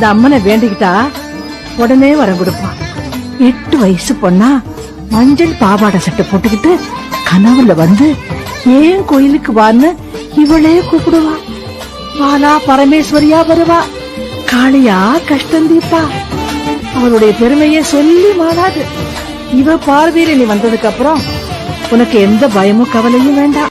அந்த அம்மனை வேண்டிக்கிட்டா உடனே வரம் கொடுப்பான். எட்டு வயசு பொண்ணா மஞ்சள் பாவாடை சட்டை போட்டுக்கிட்டு கனவுல வந்து ஏன் கோயிலுக்கு வான்னு இவளே கூப்பிடுவா. பாலா பரமேஸ்வரியா வருவா. காளியா கஷ்டம் தீப்பா அவளுடைய பெருமையை சொல்லி மாறாது. இவ பார்வையில நீ வந்ததுக்கு அப்புறம் உனக்கு எந்த பயமும் கவலையும் வேண்டாம்.